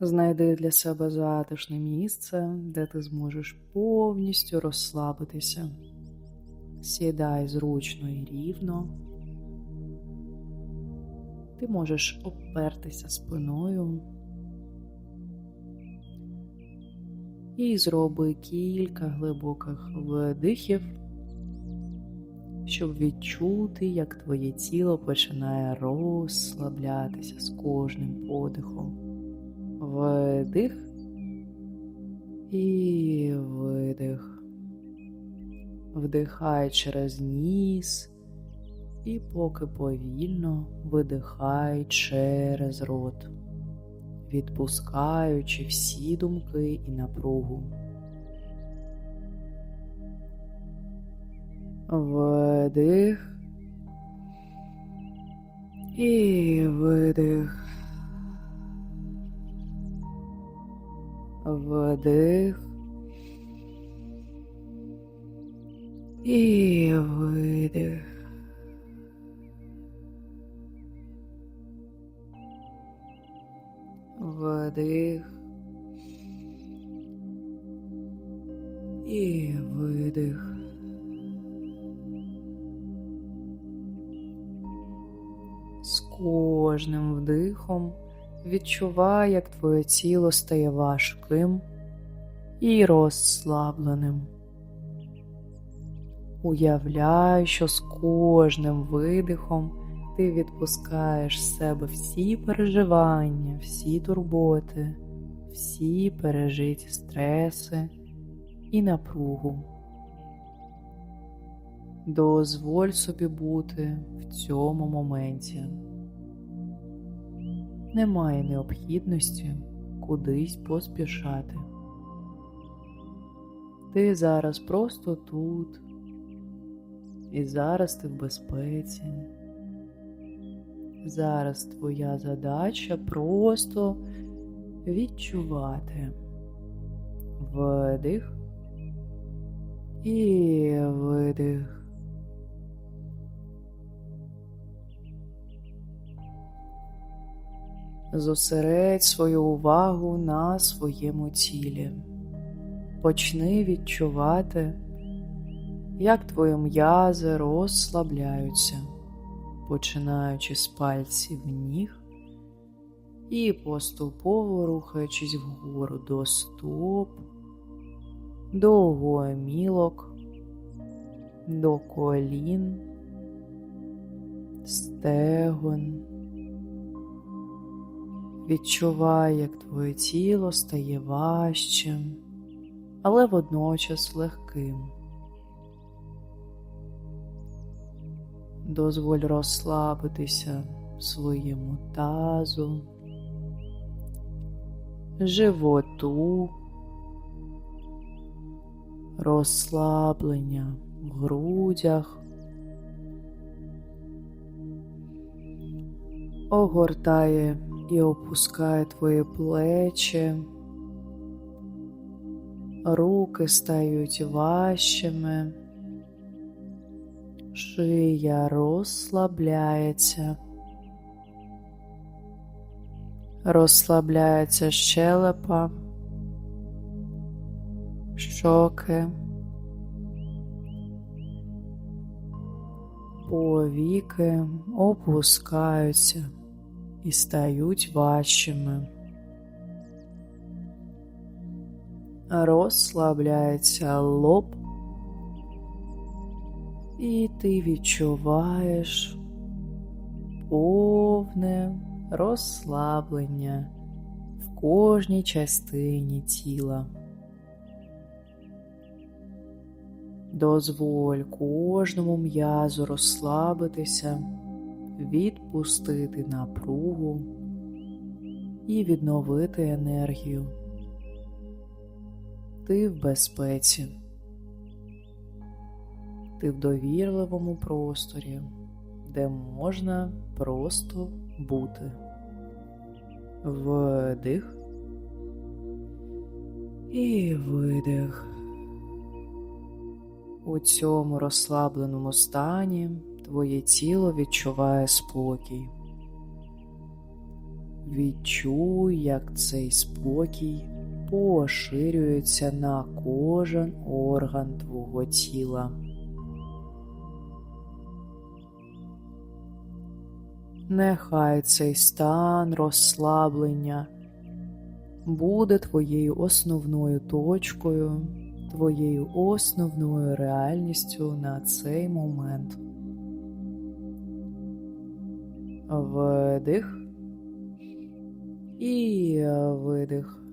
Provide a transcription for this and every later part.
Знайди для себе затишне місце, де ти зможеш повністю розслабитися. Сідай зручно і рівно. Ти можеш опертися спиною і зроби кілька глибоких вдихів, щоб відчути, як твоє тіло починає розслаблятися з кожним подихом. Вдих і видих. Вдихай через ніс і поки повільно видихай через рот, відпускаючи всі думки і напругу. Вдих і видих. Вдих і видих. Вдих і видих. З кожним вдихом відчувай, як твоє тіло стає важким і розслабленим. Уявляй, що з кожним видихом ти відпускаєш з себе всі переживання, всі турботи, всі пережиті стреси і напругу. Дозволь собі бути в цьому моменті. Немає необхідності кудись поспішати. Ти зараз просто тут, і зараз ти в безпеці. Зараз твоя задача просто відчувати вдих і видих. Зосередь свою увагу на своєму тілі. Почни відчувати, як твої м'язи розслабляються, починаючи з пальців ніг і поступово рухаючись вгору до стоп, до гомілок, до колін, стегон. Відчувай, як твоє тіло стає важчим, але водночас легким. Дозволь розслабитися своєму тазу, животу, розслаблення в грудях. Огортає і опускає твої плечі, руки стають важчими, шия розслабляється, розслабляється щелепа, щоки, повіки опускаються і стають важчими. Розслабляється лоб, і ти відчуваєш повне розслаблення в кожній частині тіла. Дозволь кожному м'язу розслабитися відпустити напругу і відновити енергію. Ти в безпеці, ти в довірливому просторі, де можна просто бути. Вдих і видих. У цьому розслабленому стані твоє тіло відчуває спокій. Відчуй, як цей спокій поширюється на кожен орган твого тіла. Нехай цей стан розслаблення буде твоєю основною точкою, твоєю основною реальністю на цей момент. Вдих і видих.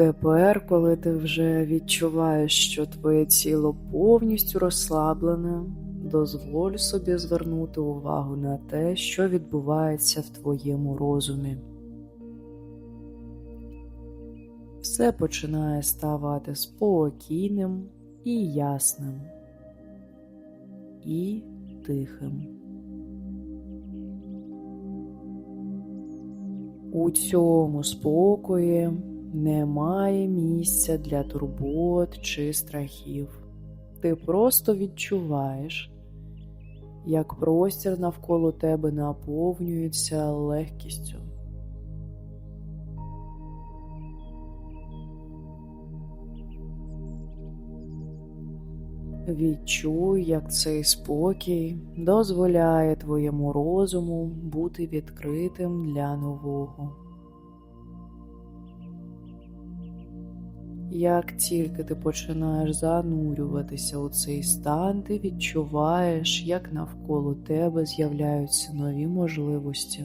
Тепер, коли ти вже відчуваєш, що твоє тіло повністю розслаблене, дозволь собі звернути увагу на те, що відбувається в твоєму розумі. Все починає ставати спокійним і ясним, і тихим. У цьому спокої немає місця для турбот чи страхів. Ти просто відчуваєш, як простір навколо тебе наповнюється легкістю. Відчуй, як цей спокій дозволяє твоєму розуму бути відкритим для нового. Як тільки ти починаєш занурюватися у цей стан, ти відчуваєш, як навколо тебе з'являються нові можливості.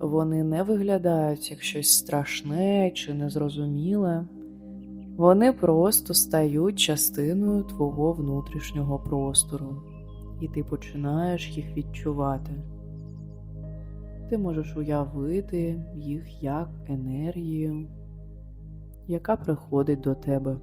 Вони не виглядають як щось страшне чи незрозуміле, вони просто стають частиною твого внутрішнього простору, і ти починаєш їх відчувати. Ти можеш уявити їх як енергію яка приходить до тебе.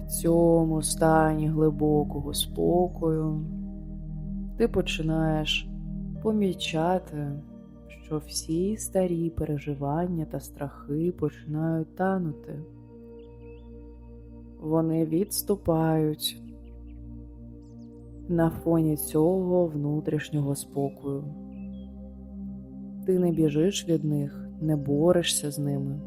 В цьому стані глибокого спокою ти починаєш помічати, що всі старі переживання та страхи починають танути. Вони відступають на фоні цього внутрішнього спокою. Ти не біжиш від них, не борешся з ними.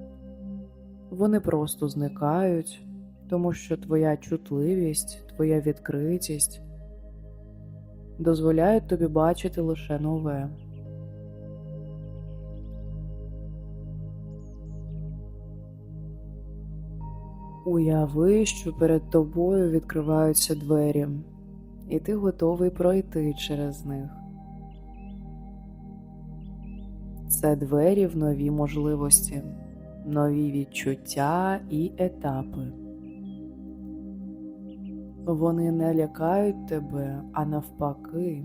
Вони просто зникають, тому що твоя чутливість, твоя відкритість дозволяють тобі бачити лише нове. Уяви, що перед тобою відкриваються двері, і ти готовий пройти через них. Це двері в нові можливості, нові відчуття і етапи. Вони не лякають тебе, а навпаки,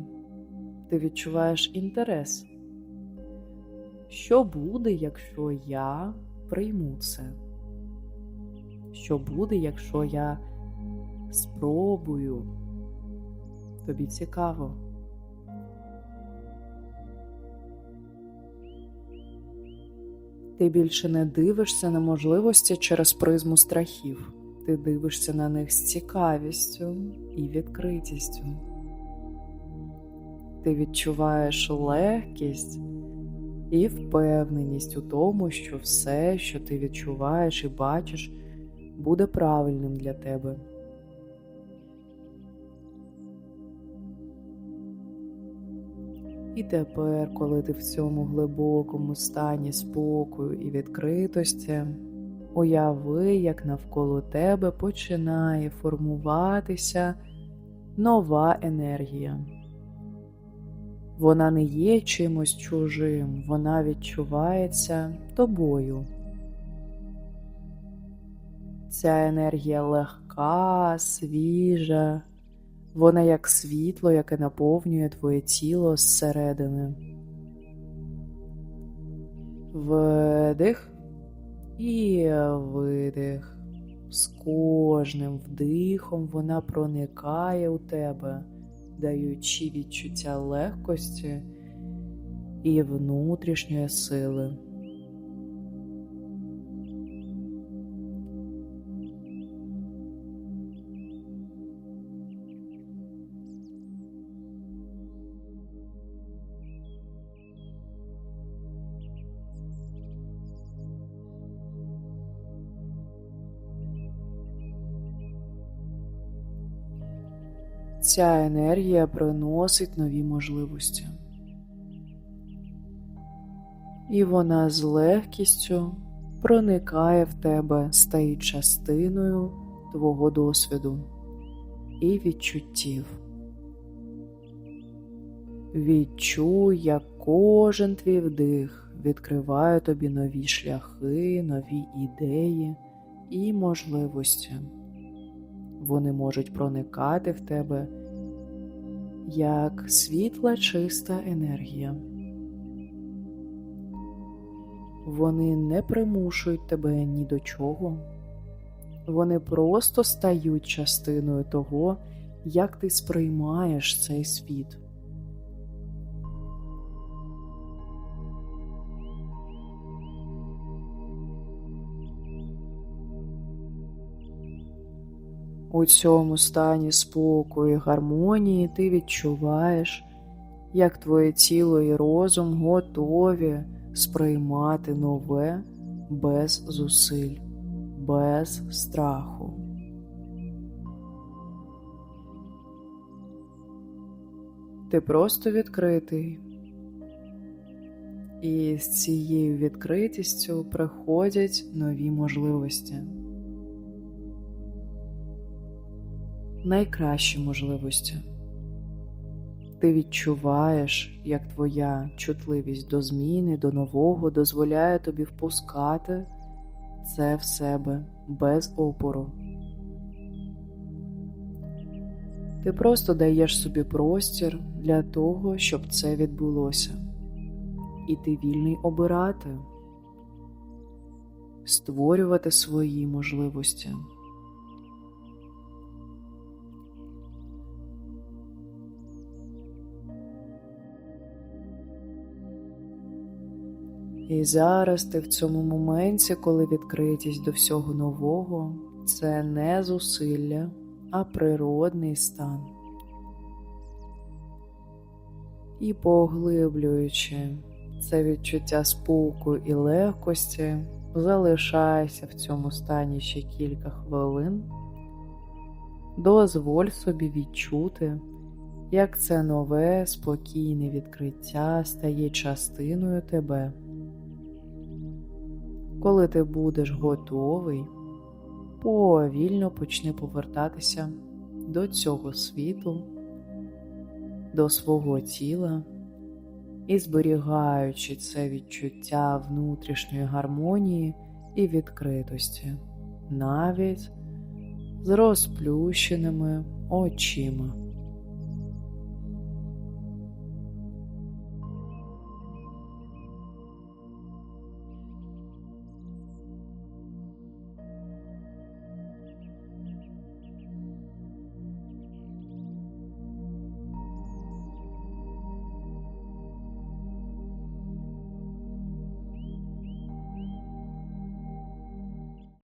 ти відчуваєш інтерес. Що буде, якщо я прийму це? Що буде, якщо я спробую? Тобі цікаво. Ти більше не дивишся на можливості через призму страхів, ти дивишся на них з цікавістю і відкритістю. Ти відчуваєш легкість і впевненість у тому, що все, що ти відчуваєш і бачиш, буде правильним для тебе. І тепер, коли ти в цьому глибокому стані спокою і відкритості, уяви, як навколо тебе починає формуватися нова енергія. Вона не є чимось чужим, вона відчувається тобою. Ця енергія легка, свіжа, вона як світло, яке наповнює твоє тіло зсередини. Вдих і видих. З кожним вдихом вона проникає у тебе, даючи відчуття легкості і внутрішньої сили. Ця енергія приносить нові можливості. І вона з легкістю проникає в тебе, стає частиною твого досвіду і відчуттів. Відчуй, як кожен твій вдих відкриває тобі нові шляхи, нові ідеї і можливості вони можуть проникати в тебе як світла чиста енергія. Вони не примушують тебе ні до чого, вони просто стають частиною того, як ти сприймаєш цей світ. У цьому стані спокою і гармонії ти відчуваєш, як твоє тіло і розум готові сприймати нове без зусиль, без страху. Ти просто відкритий, і з цією відкритістю приходять нові можливості. Найкращі можливості. Ти відчуваєш, як твоя чутливість до зміни, до нового дозволяє тобі впускати це в себе без опору. Ти просто даєш собі простір для того, щоб це відбулося, і ти вільний обирати, створювати свої можливості. І зараз ти в цьому моменті, коли відкритість до всього нового, це не зусилля, а природний стан. І поглиблюючи це відчуття спокою і легкості, залишайся в цьому стані ще кілька хвилин, дозволь собі відчути, як це нове спокійне відкриття стає частиною тебе. Коли ти будеш готовий, повільно почни повертатися до цього світу, до свого тіла і зберігаючи це відчуття внутрішньої гармонії і відкритості, навіть з розплющеними очима.